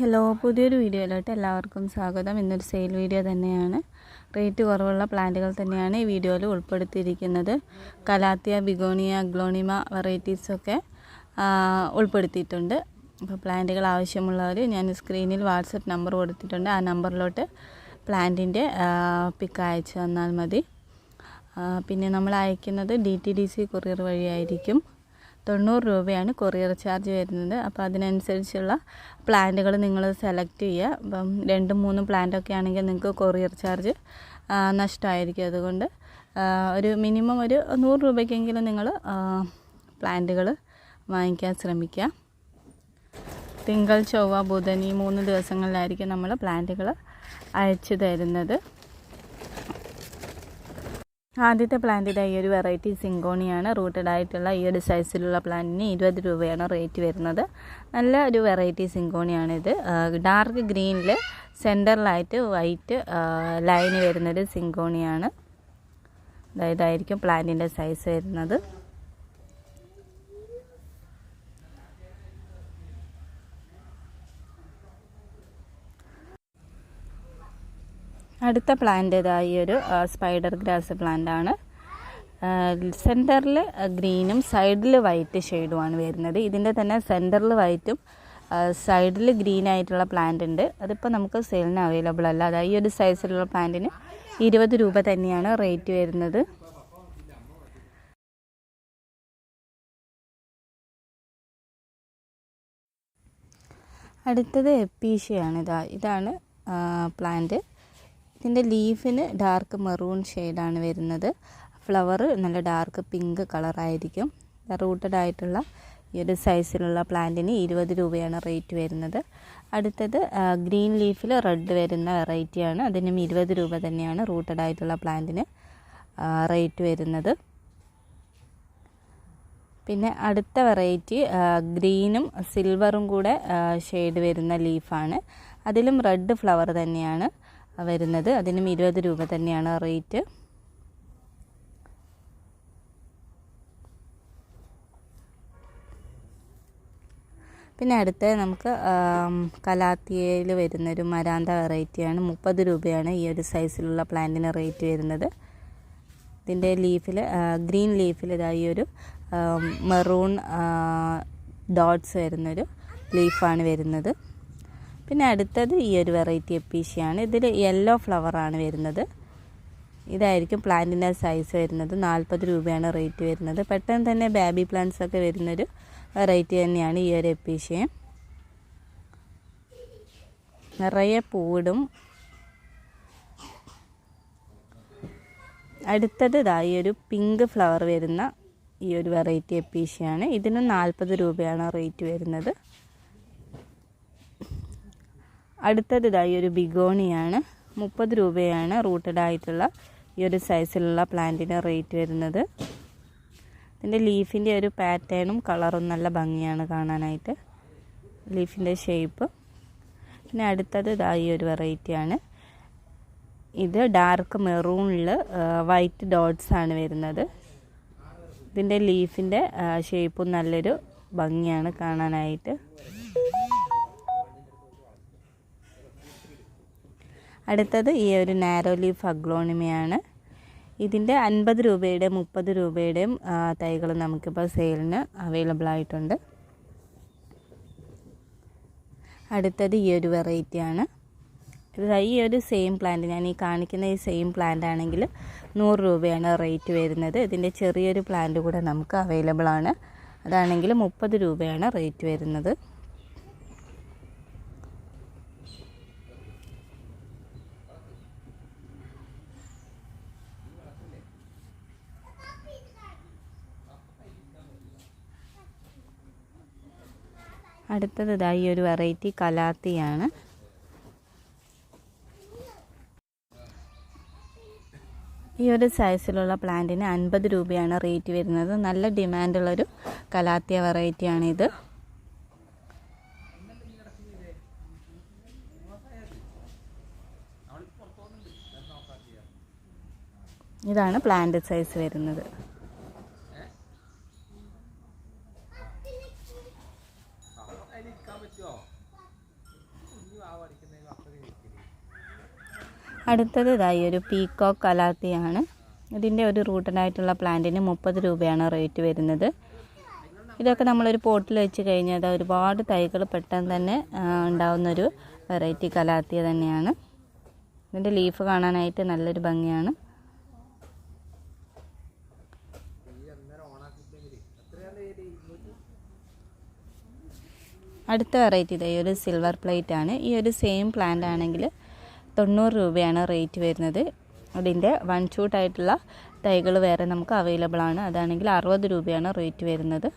Hello പുതിയൊരു വീഡിയോയിലോട്ട് എല്ലാവർക്കും സ്വാഗതം. ഇന്നൊരു സെയിൽ വീഡിയോ തന്നെയാണ്. റേറ്റ് കുറവുള്ള പ്ലാന്റുകൾ തന്നെയാണ് ഈ വീഡിയോയിൽ ഉൾപ്പെടുത്തിയിരിക്കുന്നത്. കലാത്തിയ ബിഗോണിയ ഗ്ലോണിമ വെറൈറ്റീസൊക്കെ ഉൾപ്പെടുത്തിയിട്ടുണ്ട്. അപ്പോൾ പ്ലാന്റുകൾ ആവശ്യമുള്ളവർ ഞാൻ സ്ക്രീനിൽ വാട്സപ്പ് നമ്പർ കൊടുത്തിട്ടുണ്ട്. ആ നമ്പറിലോട്ട് പ്ലാന്റിന്റെ പിക്ക് അയച്ചു തന്നാൽ മതി. പിന്നെ നമ്മൾ അയക്കുന്നത് D T D C courier വഴിയായിരിക്കും. തൊണ്ണൂറ് രൂപയാണ് കൊറിയർ ചാർജ് വരുന്നത്. അപ്പോൾ അതിനനുസരിച്ചുള്ള പ്ലാന്റുകൾ നിങ്ങൾ സെലക്ട് ചെയ്യുക. അപ്പം രണ്ടും മൂന്നും പ്ലാന്റൊക്കെ ആണെങ്കിൽ നിങ്ങൾക്ക് കൊറിയർ ചാർജ് നഷ്ടമായിരിക്കും. അതുകൊണ്ട് ഒരു മിനിമം ഒരു നൂറ് രൂപയ്ക്കെങ്കിലും നിങ്ങൾ പ്ലാന്റുകൾ വാങ്ങിക്കാൻ ശ്രമിക്കുക. തിങ്കൾ ചൊവ്വ ബുധൻ ഈ മൂന്ന് ദിവസങ്ങളിലായിരിക്കും നമ്മൾ പ്ലാന്റുകൾ അയച്ചു തരുന്നത്. ആദ്യത്തെ പ്ലാന്റ് ഇതാ ഈ ഒരു വെറൈറ്റി സിങ്കോണിയാണ്. റൂട്ടഡ് ആയിട്ടുള്ള ഈ ഒരു സൈസിലുള്ള പ്ലാന്റിന് ഇരുപത് രൂപയാണ് റേറ്റ് വരുന്നത്. നല്ല ഒരു വെറൈറ്റി സിങ്കോണിയാണിത്. ഡാർക്ക് ഗ്രീനിൽ സെന്ററിലായിട്ട് വൈറ്റ് ലൈന് വരുന്നൊരു സിങ്കോണിയാണ്. അതായതായിരിക്കും പ്ലാന്റിന്റെ സൈസ് വരുന്നത്. അടുത്ത പ്ലാന്റ് ഇതാ ഈ ഒരു സ്പൈഡർ ഗ്രാസ് പ്ലാന്റ് ആണ്. സെന്ററിൽ ഗ്രീനും സൈഡിൽ വൈറ്റ് ഷെയ്ഡുമാണ് വരുന്നത്. ഇതിന്റെ തന്നെ സെന്ററിൽ വൈറ്റും സൈഡിൽ ഗ്രീൻ ആയിട്ടുള്ള പ്ലാന്റ് ഉണ്ട്. അതിപ്പോൾ നമുക്ക് സെയിലിന് അവൈലബിൾ അല്ല. അതായത് ഈ ഒരു സൈസിലുള്ള പ്ലാന്റിന് ഇരുപത് രൂപ തന്നെയാണ് റേറ്റ് വരുന്നത്. അടുത്തത് എപ്പീഷ്യയാണ് ഇതാ. ഇതാണ് പ്ലാന്റ് ഇതിന്റെ ലീഫിന് ഡാർക്ക് മെറൂൺ ഷെയ്ഡാണ് വരുന്നത്. ഫ്ലവർ നല്ല ഡാർക്ക് പിങ്ക് കളറായിരിക്കും. റൂട്ടഡ് ആയിട്ടുള്ള ഈ ഒരു സൈസിലുള്ള പ്ലാന്റിന് ഇരുപത് രൂപയാണ് റേറ്റ് വരുന്നത്. അടുത്തത് ഗ്രീൻ ലീഫിൽ റെഡ് വരുന്ന വെറൈറ്റിയാണ്. അതിനും ഇരുപത് രൂപ തന്നെയാണ് റൂട്ടഡ് ആയിട്ടുള്ള പ്ലാന്റിന് റേറ്റ് വരുന്നത്. പിന്നെ അടുത്ത വെറൈറ്റി ഗ്രീനും സിൽവറും കൂടെ ഷെയ്ഡ് വരുന്ന ലീഫാണ്. അതിലും റെഡ് ഫ്ലവർ തന്നെയാണ്. വരുന്നത്. അതിനും ഇരുപത് രൂപ തന്നെയാണ് റേറ്റ്. പിന്നെ അടുത്ത നമുക്ക് കലാത്തിയയിൽ വരുന്നൊരു മരാന്ത വെറൈറ്റിയാണ്. മുപ്പത് രൂപയാണ് ഈ ഒരു സൈസിലുള്ള പ്ലാന്റിന് റേറ്റ് വരുന്നത്. ഇതിന്റെ ലീഫിൽ ഗ്രീൻ ലീഫിൽ ഇതാ ഈ ഒരു മെറൂൺ ഡോട്ട്സ് വരുന്നൊരു ലീഫാണ് വരുന്നത്. പിന്നെ അടുത്തത് ഈ ഒരു വെറൈറ്റി എപ്പീഷ്യയാണ് ഇതിൽ യെല്ലോ ഫ്ലവറാണ് വരുന്നത്. ഇതായിരിക്കും പ്ലാന്റിന്റെ സൈസ് വരുന്നത്. നാൽപ്പത് രൂപയാണ് റേറ്റ് വരുന്നത്. പെട്ടെന്ന് തന്നെ ബേബി പ്ലാന്റ്സ് ഒക്കെ വരുന്നൊരു വെറൈറ്റി തന്നെയാണ് ഈ ഒരു എപ്പീഷ്യ നിറയെ പൂവിടും അടുത്തത് ഇതാ ഈ ഒരു പിങ്ക് ഫ്ലവർ വരുന്ന ഈ ഒരു വെറൈറ്റി എപ്പീഷ്യയാണ് ഇതിന് നാൽപ്പത് രൂപയാണ് റേറ്റ് വരുന്നത്. അടുത്തത് ഇതാ ഈ ഒരു ബിഗോണിയാണ്. മുപ്പത് രൂപയാണ് റൂട്ടഡ് ആയിട്ടുള്ള ഈ ഒരു സൈസിലുള്ള പ്ലാന്റിന് റേറ്റ് വരുന്നത്. ഇതിന്റെ ലീഫിന്റെ ഒരു പാറ്റേണും കളറും നല്ല ഭംഗിയാണ് കാണാനായിട്ട്. ലീഫിന്റെ ഷേപ്പ്. പിന്നെ അടുത്തത് ഇതാ ഈ ഒരു വെറൈറ്റിയാണ് ഇത് ഡാർക്ക് മെറൂണിൽ വൈറ്റ് ഡോട്ട്സ് ആണ് വരുന്നത്. ഇതിന്റെ ലീഫിന്റെ ഷേപ്പും നല്ലൊരു ഭംഗിയാണ് കാണാനായിട്ട്. അടുത്തത് ഈ ഒരു നാരോ ലീഫ് അഗ്ലോണിമയാണ്. ഇതിന്റെ അൻപത് രൂപയുടെ മുപ്പത് രൂപയുടെയും തൈകൾ നമുക്കിപ്പോൾ സെയിലിന് അവൈലബിൾ ആയിട്ടുണ്ട്. അടുത്തത് ഈ ഒരു വെറൈറ്റിയാണ് ഈ ഒരു സെയിം പ്ലാന്റ് ഞാൻ ഈ കാണിക്കുന്ന ഈ സെയിം പ്ലാന്റ് ആണെങ്കിൽ നൂറ് രൂപയാണ് റേറ്റ് വരുന്നത്. ഇതിന്റെ ചെറിയൊരു പ്ലാന്റ് കൂടെ നമുക്ക് അവൈലബിൾ ആണ്. അതാണെങ്കിൽ മുപ്പത് രൂപയാണ് റേറ്റ് വരുന്നത്. അടുത്തത് ഇതാ ഈ ഒരു വെറൈറ്റി കലാത്തിയാണ്. ഈ ഒരു സൈസിലുള്ള പ്ലാന്റിന് അൻപത് രൂപയാണ് റേറ്റ് വരുന്നത്. നല്ല ഡിമാൻഡുള്ളൊരു കലാത്തിയ വെറൈറ്റിയാണിത് ഇതാണ് പ്ലാന്റ് സൈസ് വരുന്നത്. അടുത്തത് ഇതായി ഒരു പീക്കോക്ക് കലാത്തിയാണ് ഇതിന്റെ ഒരു റൂട്ടഡായിട്ടുള്ള പ്ലാന്റിന് മുപ്പത് രൂപയാണ് റേറ്റ് വരുന്നത്. ഇതൊക്കെ നമ്മളൊരു പോട്ടിൽ വെച്ച് കഴിഞ്ഞാൽ ഒരുപാട് തൈകൾ പെട്ടെന്ന് തന്നെ ഉണ്ടാവുന്നൊരു വെറൈറ്റി കലാത്തിയ തന്നെയാണ്. ഇതിന്റെ ലീഫ് കാണാനായിട്ട് നല്ലൊരു ഭംഗിയാണ്. അടുത്ത വെറൈറ്റി ഇതായി ഒരു സിൽവർ പ്ലേറ്റ് ആണ്. ഈ ഒരു സെയിം പ്ലാന്റ് ആണെങ്കിൽ തൊണ്ണൂറ് രൂപയാണ് റേറ്റ് വരുന്നത്. അതിന്റെ വൺ ഷൂട്ടായിട്ടുള്ള തൈകൾ വേറെ നമുക്ക് അവൈലബിൾ ആണ്. അതാണെങ്കിൽ അറുപത് രൂപയാണ് റേറ്റ് വരുന്നത്.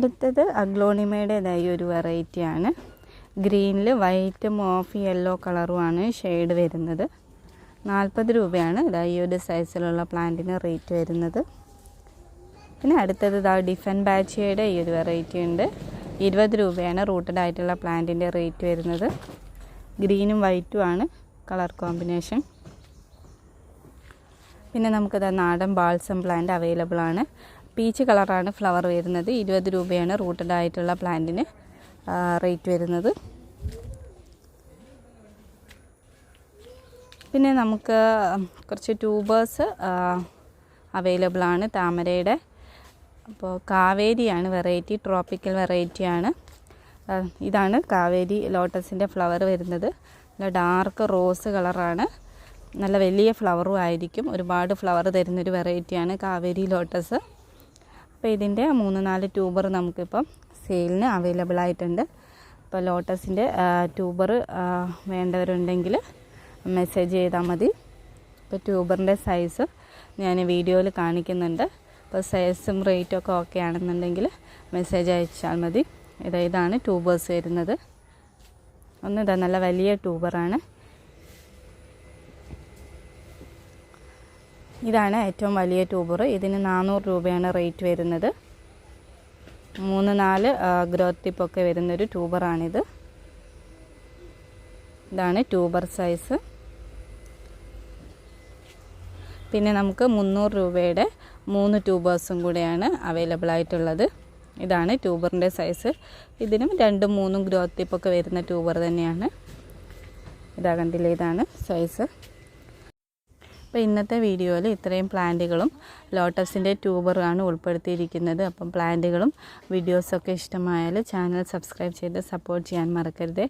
അടുത്തത് അഗ്ലോണിമയുടേതായ ഒരു വെറൈറ്റിയാണ് ഗ്രീനിൽ വൈറ്റും ഓഫ് യെല്ലോ കളറുമാണ് ഷെയ്ഡ് വരുന്നത്. നാൽപ്പത് രൂപയാണ് ഇതാ ഈ ഒരു സൈസിലുള്ള പ്ലാന്റിന് റേറ്റ് വരുന്നത്. പിന്നെ അടുത്തത് ഇതാ ഡിഫൻ ബാച്ചിയുടെ ഈ ഒരു വെറൈറ്റി ഉണ്ട്. ഇരുപത് രൂപയാണ് റൂട്ടഡ് ആയിട്ടുള്ള പ്ലാന്റിന്റെ റേറ്റ് വരുന്നത്. ഗ്രീനും വൈറ്റും ആണ് കളർ കോമ്പിനേഷൻ പിന്നെ നമുക്കിതാ നാടൻ ബാൾസം പ്ലാന്റ് അവൈലബിൾ ആണ്. പീച്ച് കളറാണ് ഫ്ലവർ വരുന്നത്. ഇരുപത് രൂപയാണ് റൂട്ടഡ് ആയിട്ടുള്ള പ്ലാന്റിന് റേറ്റ് വരുന്നത്. പിന്നെ നമുക്ക് കുറച്ച് ട്യൂബേഴ്സ് അവൈലബിൾ ആണ് താമരയുടെ. അപ്പോൾ കാവേരിയാണ് വെറൈറ്റി ട്രോപ്പിക്കൽ വെറൈറ്റിയാണ് ഇതാണ് കാവേരി ലോട്ടസിന്റെ ഫ്ലവർ വരുന്നത്. നല്ല ഡാർക്ക് റോസ് കളറാണ്. നല്ല വലിയ ഫ്ലവറും ആയിരിക്കും. ഒരുപാട് ഫ്ലവർ തരുന്നൊരു വെറൈറ്റിയാണ് കാവേരി ലോട്ടസ് അപ്പോൾ ഇതിന്റെ മൂന്ന് നാല് ട്യൂബർ നമുക്കിപ്പം സെയിലിന് അവൈലബിൾ ആയിട്ടുണ്ട്. അപ്പോൾ ലോട്ടസിന്റെ ട്യൂബർ വേണ്ടവരുണ്ടെങ്കിൽ മെസ്സേജ് ചെയ്താൽ മതി. ഇപ്പോൾ ട്യൂബറിന്റെ സൈസ് ഞാൻ വീഡിയോയിൽ കാണിക്കുന്നുണ്ട്. അപ്പോൾ സൈസും റേറ്റും ഒക്കെ ഓക്കെ ആണെന്നുണ്ടെങ്കിൽ മെസ്സേജ് അയച്ചാൽ മതി. ഇതാ ഇതാണ് ട്യൂബേഴ്സ് വരുന്നത്. ഒന്ന് നല്ല വലിയ ട്യൂബറാണ്. ഇതാണ് ഏറ്റവും വലിയ ട്യൂബർ. ഇതിന് നാനൂറ് രൂപയാണ് റേറ്റ് വരുന്നത്. മൂന്ന് നാല് ഗ്രോത്ത് ടിപ്പൊക്കെ വരുന്നൊരു ട്യൂബറാണിത്. ഇതാണ് ട്യൂബർ സൈസ്. പിന്നെ നമുക്ക് മുന്നൂറ് രൂപയുടെ മൂന്ന് ട്യൂബേഴ്സും കൂടെയാണ് അവൈലബിൾ ആയിട്ടുള്ളത്. ഇതാണ് ട്യൂബറിന്റെ സൈസ്. ഇതിനും രണ്ടും മൂന്നും ഗ്രോത്ത് ടിപ്പൊക്കെ വരുന്ന ട്യൂബർ തന്നെയാണ്. ഇതാകണ്ടില്ല ഇതാണ് സൈസ്. അപ്പോൾ ഇന്നത്തെ വീഡിയോയിൽ ഇത്രയും പ്ലാന്റുകളും ലോട്ടസിന്റെ ട്യൂബറാണ് ഉൾപ്പെടുത്തിയിരിക്കുന്നത്. അപ്പം പ്ലാന്റുകളും വീഡിയോസൊക്കെ ഇഷ്ടമായാൽ ചാനൽ സബ്സ്ക്രൈബ് ചെയ്ത് സപ്പോർട്ട് ചെയ്യാൻ മറക്കരുത്.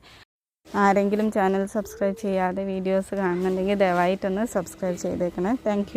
ആരെങ്കിലും ചാനൽ സബ്സ്ക്രൈബ് ചെയ്യാതെ വീഡിയോസ് കാണുന്നുണ്ടെങ്കിൽ ദയവായിട്ടൊന്ന് സബ്സ്ക്രൈബ് ചെയ്തേക്കണേ. താങ്ക്